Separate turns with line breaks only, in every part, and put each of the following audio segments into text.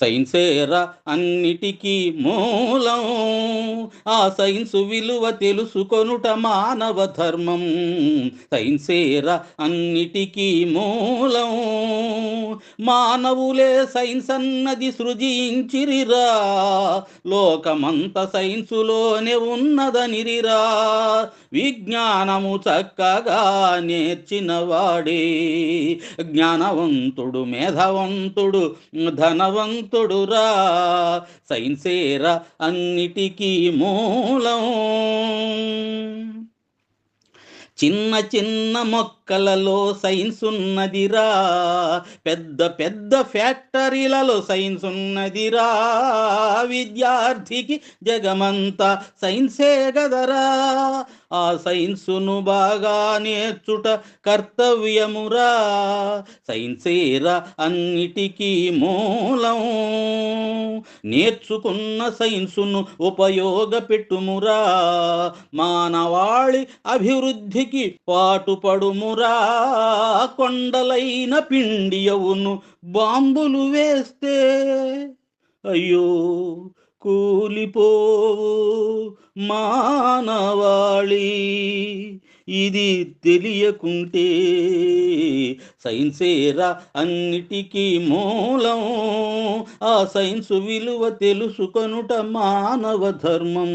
సైన్సేరా అన్నిటికీ మూలం. ఆ సైన్సు విలువ తెలుసుకొనుట మానవ ధర్మం. సైన్సేరా అన్నిటికీ మూలం. మానవులే సైన్స్ అన్నది సృజించిరిరా. లోకమంత సైన్సులోనే ఉన్నదనిరిరా. విజ్ఞానము చక్కగా నేర్చినవాడే. జ్ఞానవంతుడు మేధవంతుడు ధనవంతుడురా. సైన్సేరా అన్నిటికీ మూలం. చిన్న చిన్న మొక్కలలో సైన్స్ ఉన్నదిరా పెద్ద పెద్ద ఫ్యాక్టరీలలో సైన్స్ ఉన్నదిరా విద్యార్థికి జగమంతా సైన్సే గదరా. ఆ సైన్సును బాగా నేర్చుట కర్తవ్యమురా. సైన్సేరా అన్నిటికీ మూలం నేర్చుకున్న సైన్సును ఉపయోగపెట్టుమురా. మానవాళి అభివృద్ధికి పాటుపడుమురా. కొండలైన పిండియవును బాంబులు వేస్తే అయ్యో కూలిపోవు మానవాళి. ఇది తెలియకుంటే సైన్సేరా అన్నిటికీ మూలం. ఆ సైన్సు విలువ తెలుసుకొనుట మానవ ధర్మం.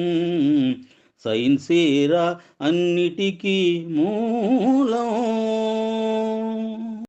సైన్సేరా అన్నిటికీ మూలం.